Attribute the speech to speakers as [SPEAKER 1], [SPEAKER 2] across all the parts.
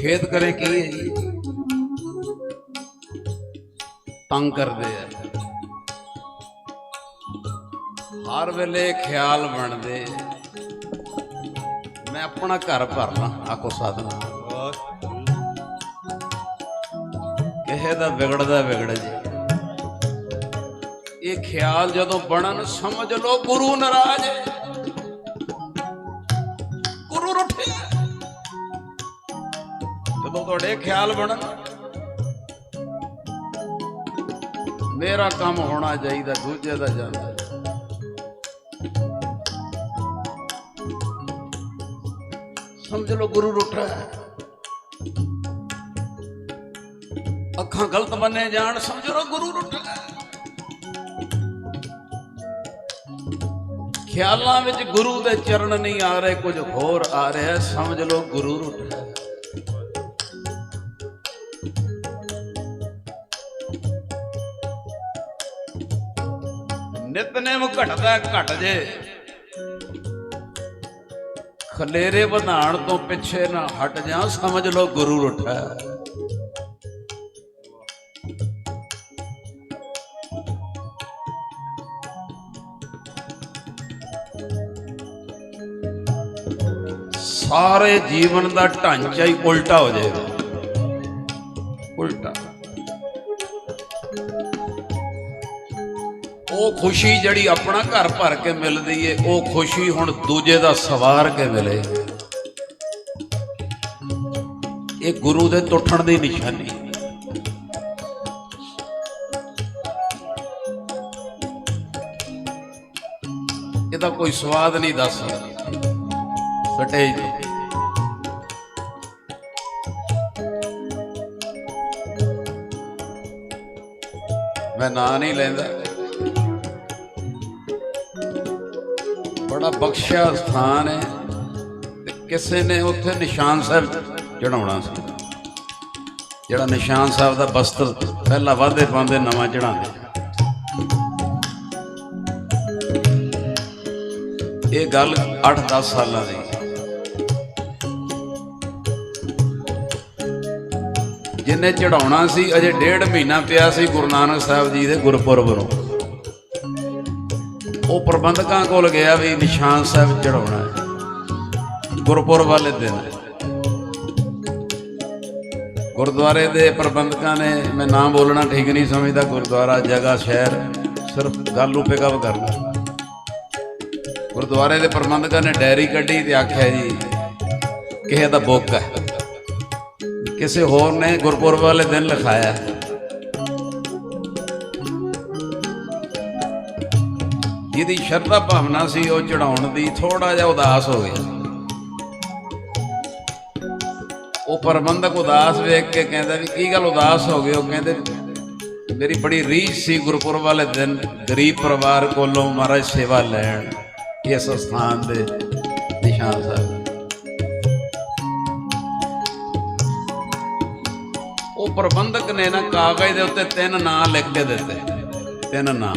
[SPEAKER 1] ਖੇਤ ਕਰੇ ਕੀ ਹੈ ਜੀ? ਤੰਗ ਕਰਦੇ ਆ। ਹਰ ਵੇਲੇ ਖਿਆਲ ਬਣਦੇ ਮੈਂ ਆਪਣਾ ਘਰ ਭਰਨਾ ਆਖੋ ਸਾਧਨਾ। ਕਿਸੇ ਦਾ ਵਿਗੜਦਾ ਵਿਗੜ ਜੇ। ਇਹ ਖਿਆਲ ਜਦੋਂ ਬਣਨ, ਸਮਝ ਲਓ ਗੁਰੂ ਨਾਰਾਜ਼ ਹੈ। ਤੁਹਾਡੇ ਖਿਆਲ ਬਣਨ ਮੇਰਾ ਕੰਮ ਹੋਣਾ ਚਾਹੀਦਾ, ਦੂਜੇ ਦਾ ਜਾਂਦਾ। ਸਮਝ ਲਓ ਗੁਰੂ ਰੁੱਠਾ ਅੱਖਾਂ ਗਲਤ ਬੰਨੇ ਜਾਣ, ਸਮਝ ਲਓ ਗੁਰੂ ਰੁੱਠਾ ਖਿਆਲਾਂ ਵਿੱਚ ਗੁਰੂ ਦੇ ਚਰਨ ਨਹੀਂ ਆ ਰਹੇ, ਕੁਝ ਹੋਰ ਆ ਰਿਹਾ, ਸਮਝ ਲਓ ਗੁਰੂ ਰੁੱਠਾ ਘਟਦਾ ਘਟ ਜੇ। ਖਲੇਰੇ ਵਧਾਣ ਤੋਂ ਪਿੱਛੇ ਨਾ ਹਟ ਜਾ ਸਮਝ ਲਓ ਗੁਰੂ ਰੁੱਠਾ। ਸਾਰੇ ਜੀਵਨ ਦਾ ਢਾਂਚਾ ਹੀ ਉਲਟਾ ਹੋ ਜਾਏਗਾ। ਉਲਟਾ। ਉਹ ਖੁਸ਼ੀ ਜਿਹੜੀ ਆਪਣਾ ਘਰ ਭਰ ਕੇ ਮਿਲਦੀ ਏ, ਉਹ ਖੁਸ਼ੀ ਹੁਣ ਦੂਜੇ ਦਾ ਸਵਾਰ ਕੇ ਮਿਲੇ। ਇਹ ਗੁਰੂ ਦੇ ਟੁੱਟਣ ਦੀ ਨਿਸ਼ਾਨੀ। ਇਹਦਾ ਕੋਈ ਸਵਾਦ ਨਹੀਂ ਦੱਸ ਸਕਦਾ। ਸਟੇ ਜੀ ਮੈਂ ਨਾਂ ਨਹੀਂ ਲੈਂਦਾ। ਬੜਾ ਬਖਸ਼ਿਆ ਸਥਾਨ ਹੈ ਤੇ ਕਿਸੇ ਨੇ ਉੱਥੇ ਨਿਸ਼ਾਨ ਸਾਹਿਬ ਚੜਾਉਣਾ ਸੀ। ਜਿਹੜਾ ਨਿਸ਼ਾਨ ਸਾਹਿਬ ਦਾ ਬਸਤਰ ਪਹਿਲਾਂ ਵਾਧੇ ਪਾਉਂਦੇ ਨਵਾਂ ਚੜਾਉਂਦੇ ਇਹ ਗੱਲ 8-10 ਸਾਲਾਂ ਦੀ। ਜਿੰਨੇ ਚੜਾਉਣਾ ਸੀ, ਅਜੇ ਡੇਢ ਮਹੀਨਾ ਪਿਆ ਸੀ ਗੁਰੂ ਨਾਨਕ ਸਾਹਿਬ ਜੀ ਦੇ ਗੁਰਪੁਰਬ ਨੂੰ। ਉਹ ਪ੍ਰਬੰਧਕਾਂ ਕੋਲ ਗਿਆ ਵੀ ਨਿਸ਼ਾਨ ਸਾਹਿਬ ਚੜਾਉਣਾ ਹੈ। ਗੁਰਪੁਰਬ ਵਾਲੇ ਦਿਨ। ਗੁਰਦੁਆਰੇ ਦੇ ਪ੍ਰਬੰਧਕਾਂ ਨੇ, ਮੈਂ ਨਾਮ ਬੋਲਣਾ ਠੀਕ ਨਹੀਂ ਸਮਝਦਾ, ਗੁਰਦੁਆਰਾ ਜਗ੍ਹਾ ਸ਼ਹਿਰ, ਸਿਰਫ ਗੱਲ ਨੂੰ ਪਿਕਅਪ ਕਰਨਾ। ਗੁਰਦੁਆਰੇ ਦੇ ਪ੍ਰਬੰਧਕਾਂ ਨੇ ਡਾਇਰੀ ਕੱਢੀ ਤੇ ਆਖਿਆ ਜੀ, ਕਿਸੇ ਦਾ ਬੁੱਕ ਹੈ। ਕਿਸੇ ਹੋਰ ਨੇ ਗੁਰਪੁਰਬ ਵਾਲੇ ਦਿਨ ਲਿਖਾਇਆ। ਜਿਹਦੀ ਸ਼ਰਧਾ ਭਾਵਨਾ ਸੀ, ਉਹ ਚੜਾਉਣ ਦੀ ਥੋੜਾ ਜਿਹਾ ਉਦਾਸ ਹੋ ਗਿਆ ਉਹ ਪ੍ਰਬੰਧਕ ਉਦਾਸ ਵੇਖ ਕੇ ਕਹਿੰਦਾ ਵੀ ਕੀ ਗੱਲ ਉਦਾਸ ਹੋ ਗਏ ਉਹ ਕਹਿੰਦੇ, ਮੇਰੀ ਬੜੀ ਰੀਝ ਸੀ ਗੁਰਪੁਰਬ ਵਾਲੇ ਦਿਨ, ਗਰੀਬ ਪਰਿਵਾਰ ਕੋਲੋਂ ਮਹਾਰਾਜ ਸੇਵਾ ਲੈਣ ਇਸ ਸਥਾਨ ਦੇ ਨਿਸ਼ਾਨ ਸਾਹਿਬ। ਉਹ ਪ੍ਰਬੰਧਕ ਨੇ ਨਾ ਕਾਗਜ਼ ਦੇ ਉੱਤੇ ਤਿੰਨ ਨਾਂ ਲਿਖ ਕੇ ਦਿੱਤੇ। ਤਿੰਨ ਨਾਂ।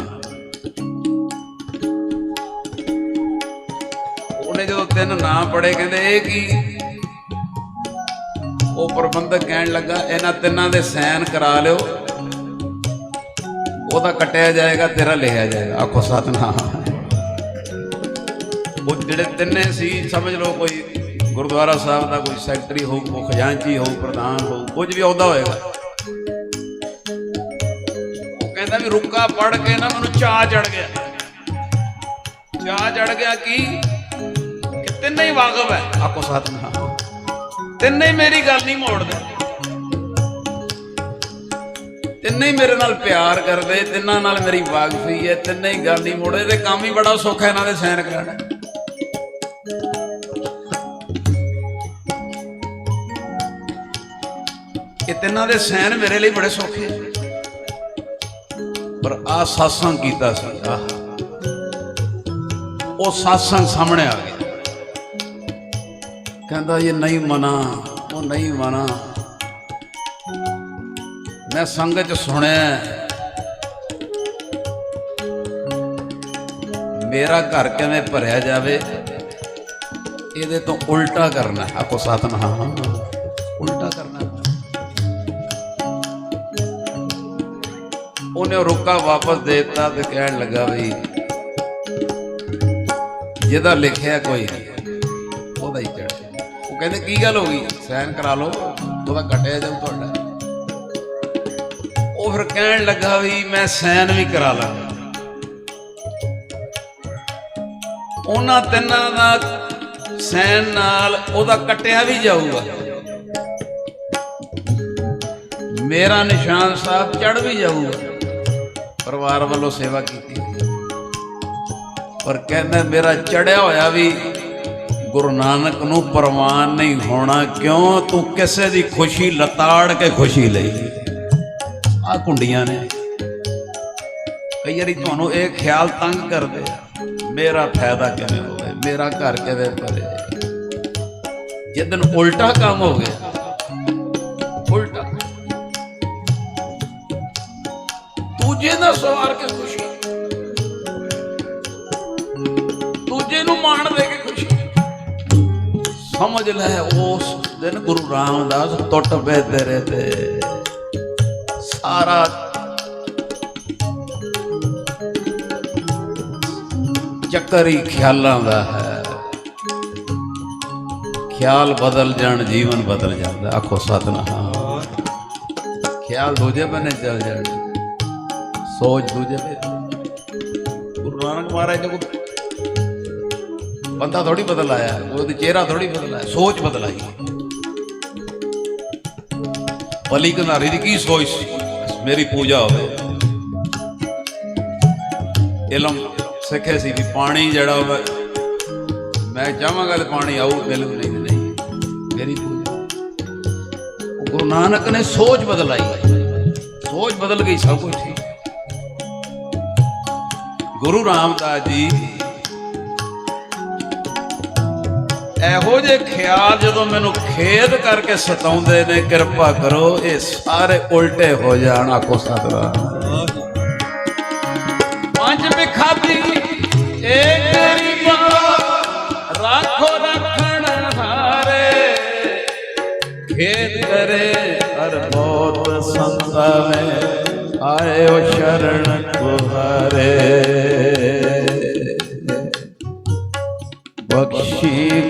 [SPEAKER 1] ਉਹਨੇ ਜਦੋਂ ਤਿੰਨ ਨਾਂ ਪੜੇ ਕਹਿੰਦੇ, ਇਹ ਕੀ? ਉਹ ਪ੍ਰਬੰਧਕ ਕਹਿਣ ਲੱਗਾ, ਇਹਨਾਂ ਤਿੰਨਾਂ ਦੇ ਸਾਈਨ ਕਰਾ ਲਿਓ। ਉਹਦਾ ਕੱਟਿਆ ਜਾਏਗਾ, ਤੇਰਾ ਲਿਖਿਆ ਜਾਏਗਾ। ਆਖੋ ਸਤਨਾਮ। ਉਹ ਜਿਹੜੇ ਤਿੰਨੇ ਸੀ, ਸਮਝ ਲਓ ਕੋਈ ਗੁਰਦੁਆਰਾ ਸਾਹਿਬ ਦਾ ਕੋਈ ਸੈਕਟਰੀ ਹੋਊ ਕੋਈ ਖਜ਼ਾਨਚੀ ਹੋਊ, ਪ੍ਰਧਾਨ ਹੋਊ, ਕੁਝ ਵੀ ਅਹੁਦਾ ਹੋਏਗਾ। ਉਹ ਕਹਿੰਦਾ ਵੀ ਰੁੱਕਾ ਪੜ ਕੇ ਨਾ ਮੈਨੂੰ ਚਾਹ ਚੜ ਗਿਆ। ਚਾਹ ਚੜ ਗਿਆ ਕੀ ਕਿ? ਤਿੰਨੇ ਹੀ ਵਾਕਫ ਹੈ। ਆਕੋ ਸਤਨਾਮ ਤਿੰਨੇ ਹੀ ਮੇਰੀ ਗੱਲ ਨਹੀਂ ਮੋੜਦੇ। ਤਿੰਨੇ ਹੀ ਮੇਰੇ ਨਾਲ ਪਿਆਰ ਕਰਦੇ ਤਿੰਨਾਂ ਨਾਲ ਮੇਰੀ ਵਾਕਫੀ ਹੈ ਤਿੰਨੇ ਹੀ ਗੱਲ ਨਹੀਂ ਮੋੜਦੇ। ਤੇ ਕੰਮ ਹੀ ਬੜਾ ਸੌਖਾ ਇਹਨਾਂ ਦੇ ਸਾਈਨ ਕਰਾਣਾ ਇਹ ਤਿੰਨਾਂ ਦੇ ਸੈਨ ਮੇਰੇ ਲਈ ਬੜੇ ਸੌਖੇ। ਪਰ ਆ satsang ਕੀਤਾ ਸੀ। ਆਹ। ਉਹ satsang ਸਾਹਮਣੇ ਆ ਗਿਆ ਕਹਿੰਦਾ, ਇਹ ਨਹੀਂ ਮਨਾ, ਉਹ ਨਹੀਂ ਮਨਾ। ਮੈਂ ਸੰਗਤ ਚ ਸੁਣਿਆ ਮੇਰਾ ਘਰ ਕਿਵੇਂ ਭਰਿਆ ਜਾਵੇ, ਇਹਦੇ ਤੋਂ ਉਲਟਾ ਕਰਨਾ ਆਕੋ ਸਤਨਾਮ। ਉਲਟਾ ਕਰਨਾ ਉਹਨੇ ਉਹ ਵਾਪਸ ਦੇ ਦਿੱਤਾ ਤੇ ਕਹਿਣ ਲੱਗਾ ਵੀ, ਜਿਹਦਾ ਲਿਖਿਆ ਕੋਈ ਕਹਿੰਦੇ ਕੀ ਗੱਲ ਹੋ ਗਈ? ਸਾਈਨ ਕਰਾ ਲਓ ਉਹਦਾ ਕੱਟਿਆ ਜਾਊ ਤੁਹਾਡਾ। ਉਹ ਫਿਰ ਕਹਿਣ ਲੱਗਾ ਵੀ ਮੈਂ ਸਾਈਨ ਵੀ ਕਰਾ ਲਾਂਗਾ। ਉਹਨਾਂ ਤਿੰਨਾਂ ਦਾ ਸੈਨ ਨਾਲ ਉਹਦਾ ਕੱਟਿਆ ਵੀ ਜਾਊਗਾ। ਮੇਰਾ ਨਿਸ਼ਾਨ ਸਾਹਿਬ ਚੜ ਵੀ ਜਾਊਗਾ। ਪਰਿਵਾਰ ਵੱਲੋਂ ਸੇਵਾ ਕੀਤੀ। ਪਰ ਕਹਿੰਦਾ ਮੇਰਾ ਚੜਿਆ ਹੋਇਆ ਵੀ ਗੁਰੂ ਨਾਨਕ ਨੂੰ ਪ੍ਰਵਾਨ ਨਹੀਂ ਹੋਣਾ ਕਿਉਂ? ਤੂੰ ਕਿਸੇ ਦੀ ਖੁਸ਼ੀ ਲਤਾੜ ਕੇ ਖੁਸ਼ੀ ਲਈ। ਆ ਕੁੰਡੀਆਂ ਨੇ। ਕਈ ਵਾਰੀ ਤੁਹਾਨੂੰ ਇਹ ਖਿਆਲ ਤੰਗ ਕਰਦੇ ਆ, ਮੇਰਾ ਫਾਇਦਾ ਕਿਵੇਂ ਹੋਵੇ ਮੇਰਾ ਘਰ ਕਿਵੇਂ ਭਰੇ ਜਿੱਦਨ ਉਲਟਾ ਕੰਮ ਹੋ ਗਿਆ, ਉਲਟਾ। ਦੂਜੇ ਦਾ ਸਵਾਰ ਕੇ ਖੁਸ਼ੀ ਸਮਝ ਲੈ ਉਸ ਦਿਨ ਗੁਰੂ ਰਾਮਦਾਸ ਟੁੱਟ ਪਏ ਤੇਰੇ ਤੇ। ਸਾਰਾ ਚੱਕਰ ਹੀ ਖਿਆਲਾਂ ਦਾ ਹੈ। ਖਿਆਲ ਬਦਲ ਜਾਣ, ਜੀਵਨ ਬਦਲ ਜਾਂਦਾ। ਆਖੋ ਸਤਨਾਮ। ਖਿਆਲ ਦੂਜੇ ਬੰਨੇ ਚੱਲ ਜਾਣ। ਸੋਚ ਦੂਜੇ ਬੰਨੇ। ਗੁਰੂ ਨਾਨਕ ਮਹਾਰਾਜ ਨੇ ਕੋਈ ਬੰਦਾ ਥੋੜੀ ਬਦਲ ਆਇਆ। ਉਹਦੀ ਚਿਹਰਾ ਥੋੜੀ ਬਦਲ ਆਇਆ। ਸੋਚ ਬਦਲਾਈ ਬਲੀ ਕਨਾਰੀ ਦੀ ਕੀ ਸੋਚ ਸੀ? ਮੇਰੀ ਪੂਜਾ ਹੋਵੇ। ਇਲਮ ਸਿੱਖੇ ਸੀ ਵੀ ਪਾਣੀ ਜਿਹੜਾ ਮੈਂ ਚਾਹਾਂਗਾ ਤੇ ਪਾਣੀ ਆਊ, ਮਿਲ ਨਹੀਂ ਨਹੀਂ। ਮੇਰੀ ਪੂਜਾ। ਗੁਰੂ ਨਾਨਕ ਨੇ ਸੋਚ ਬਦਲਾਈ। ਸੋਚ ਬਦਲ ਗਈ, ਸਭ ਕੁਝ ਠੀਕ। ਗੁਰੂ ਰਾਮਦਾਸ ਜੀ ਇਹੋ ਜਿਹੇ ਖਿਆਲ ਜਦੋਂ ਮੈਨੂੰ ਖੇਦ ਕਰਕੇ ਸਤਾਉਂਦੇ ਨੇ, ਕਿਰਪਾ ਕਰੋ, ਇਹ ਸਾਰੇ ਉਲਟੇ ਹੋ ਜਾਣ, ਆਖੋ ਸਤਿਨਾਮ। ਪੰਜ ਬਿਖਾਦੀ ਏ ਗਰੀਬਾ ਰੱਖੋ ਰੱਖਣ ਹਾਰੇ। ਖੇਤ ਕਰੇ ਹਰ ਬਹੁਤ ਸੰਤਾ ਮੈਂ ਆਇਓ ਸ਼ਰਨ ਤੁਹਾਰੇ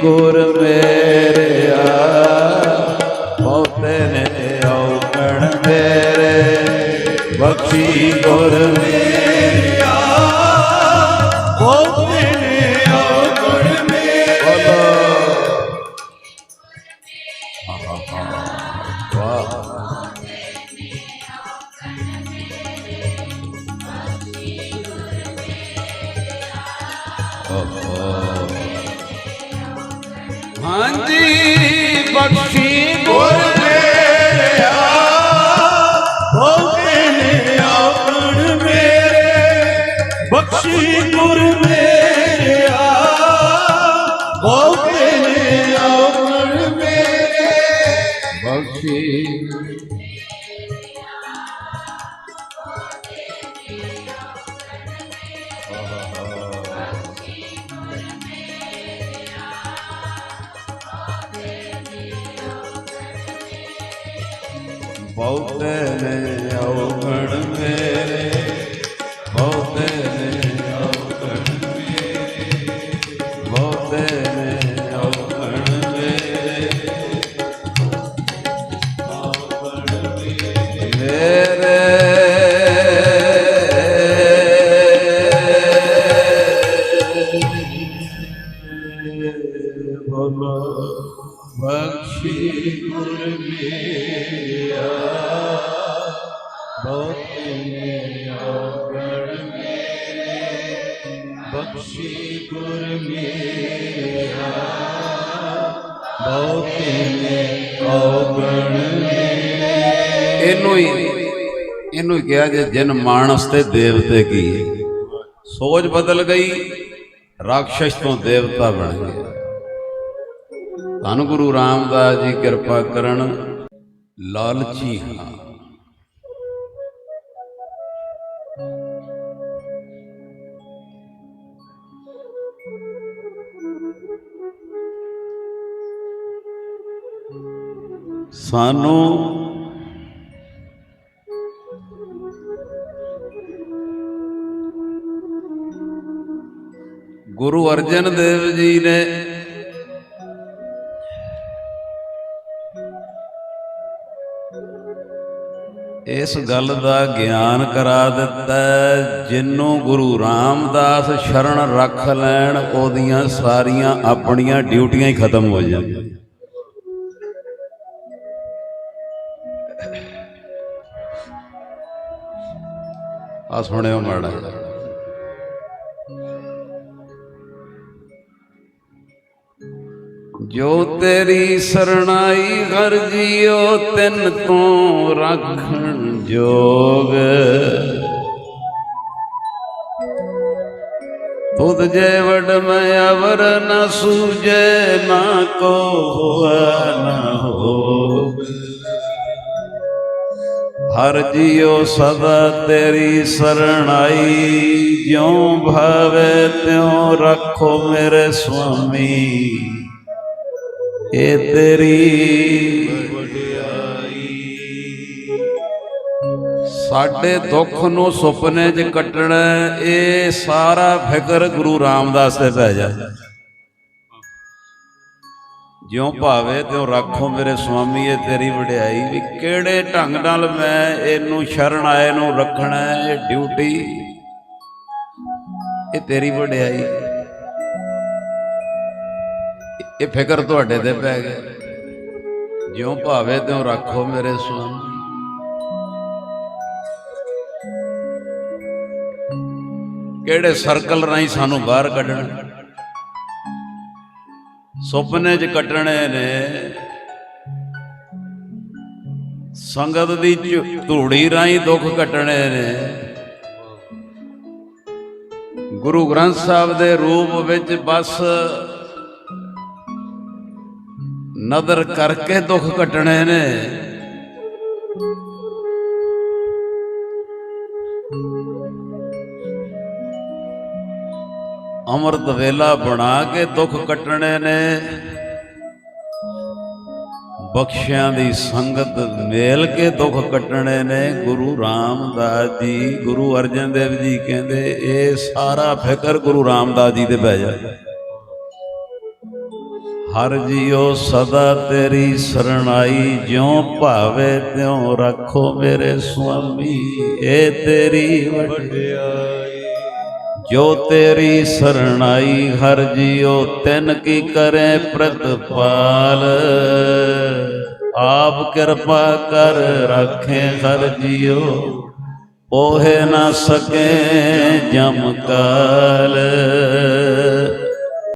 [SPEAKER 1] ਗੁਰ ਮੇਰਿਆ ਬਹੁਤੇ ਨੇ ਔਗਣ ਮੇਰੇ ਬਖਸ਼ੀ ਗੁਰ ਮੇਰਿਆ ਬਹੁਤੇ
[SPEAKER 2] ਬਹੁਤੇ ਨੇ
[SPEAKER 1] ਔਗਣ ਮੇਰੇ। ਇਹਨੂੰ ਹੀ ਇਹਨੂੰ ਹੀ ਕਿਹਾ ਜੇ ਜਿਨ ਮਾਨਸ ਤੇ ਦੇਵਤੇ ਕੀ ਸੋਚ ਬਦਲ ਗਈ ਰਾਖਸ਼ ਤੋਂ ਦੇਵਤਾ ਬਣ ਗਿਆ। ਧੰਨ ਗੁਰੂ ਰਾਮਦਾਸ ਜੀ, ਕਿਰਪਾ ਕਰਨ, ਲਾਲਚੀ ਹਾਂ। ਸਾਨੂੰ ਗੁਰੂ ਅਰਜਨ ਦੇਵ ਜੀ ਨੇ ਇਸ ਗੱਲ ਦਾ ਗਿਆਨ ਕਰਾ ਦਿੱਤਾ ਹੈ, ਜਿਹਨੂੰ ਗੁਰੂ ਰਾਮਦਾਸ ਸ਼ਰਨ ਰੱਖ ਲੈਣ ਉਹਦੀਆਂ ਸਾਰੀਆਂ ਆਪਣੀਆਂ ਡਿਊਟੀਆਂ ਹੀ ਖਤਮ ਹੋ ਜਾਂਦੀਆਂ। ਆ ਸੁਣਿਓ ਮਾੜਾ। ਜੋ ਤੇਰੀ ਸਰਣਾਈ ਹਰ ਜੀਓ ਤਿੰਨ ਤੋਂ ਰੱਖਣ ਜੋਗ। ਤੁਧ ਜੇ ਵਡ ਮੈਂ ਅਵਰ ਨ ਸੂਜੇ, ਨਾ ਕੋ ਹੋਆ ਨ ਹੋ ਹਰ ਜੀਉ ਸਦਾ ਤੇਰੀ ਸਰਣਾਈ, ਜਿਉ ਭਾਵੇ ਤਿਉ ਰੱਖੋ ਮੇਰੇ ਸੁਆਮੀ। ਇਹ ਤੇਰੀ ਸਾਡੇ ਦੁੱਖ ਨੂੰ ਸੁਪਨੇ 'ਚ ਕੱਟਣਾ, ਇਹ ਸਾਰਾ ਫਿਕਰ ਗੁਰੂ ਰਾਮਦਾਸ ਤੇ ਪੈ ਜਾ। ਜਿਉ ਭਾਵੇ ਤਿਉ ਰੱਖੋ ਮੇਰੇ ਸੁਆਮੀ ਇਹ ਤੇਰੀ ਵਡਿਆਈ ਵੀ ਕਿਹੜੇ ਢੰਗ ਨਾਲ ਮੈਂ ਇਹਨੂੰ ਸ਼ਰਨ ਆਏ ਨੂੰ ਰੱਖਣਾ ਹੈ, ਇਹ ਡਿਊਟੀ? ਇਹ ਤੇਰੀ ਵਡਿਆਈ। ਇਹ ਫਿਕਰ ਤੁਹਾਡੇ ਤੇ ਪੈ ਗਿਆ। ਜਿਉ ਭਾਵੇ ਤਿਉ ਰੱਖੋ ਮੇਰੇ ਸੁਆਮੀ। ਕਿਹੜੇ ਸਰਕਲ ਰਾਹੀਂ ਸਾਨੂੰ ਬਾਹਰ ਕੱਢਣਾ? ਸੁਪਨੇ 'ਚ ਕੱਟਣੇ ਨੇ। ਸੰਗਤ ਦੀ ਝੂ- ਧੂੜੀ ਰਾਹੀਂ ਦੁੱਖ ਕੱਟਣੇ ਨੇ। ਗੁਰੂ ਗ੍ਰੰਥ ਸਾਹਿਬ ਦੇ ਰੂਪ ਵਿੱਚ ਬਸ ਨਦਰ ਕਰਕੇ ਦੁੱਖ ਕੱਟਣੇ ਨੇ। ਅੰਮ੍ਰਿਤ ਵੇਲਾ ਬਣਾ ਕੇ ਦੁੱਖ ਕੱਟਣੇ ਨੇ। ਬਖਸ਼ਿਆਂ ਦੀ ਸੰਗਤ ਮੇਲ ਕੇ ਦੁੱਖ ਕੱਟਣੇ ਨੇ। ਗੁਰੂ ਰਾਮਦਾਸ ਜੀ, ਗੁਰੂ ਅਰਜਨ ਦੇਵ ਜੀ ਕਹਿੰਦੇ, ਇਹ ਸਾਰਾ ਫਿਕਰ ਗੁਰੂ ਰਾਮਦਾਸ ਜੀ ਤੇ ਪੈ ਜਾ। ਹਰ ਜੀਉ ਸਦਾ ਤੇਰੀ ਸਰਣਾਈ, ਜਿਉ ਭਾਵੇ ਤਿਉ ਰੱਖੋ ਮੇਰੇ ਸੁਆਮੀ, ਇਹ ਤੇਰੀ ਵਡਿਆਈ। ਜੋ ਤੇਰੀ ਸਰਣਾਈ ਹਰ ਜੀਉ, ਤਿਨ ਕੀ ਕਰੇ ਪ੍ਰਤਪਾਲ। ਆਪ ਕਿਰਪਾ ਕਰ ਰੱਖੇ ਹਰ ਜੀਉ, ਪੋਹੇ ਨਾ ਸਕੇ ਜਮ ਕਾਲ।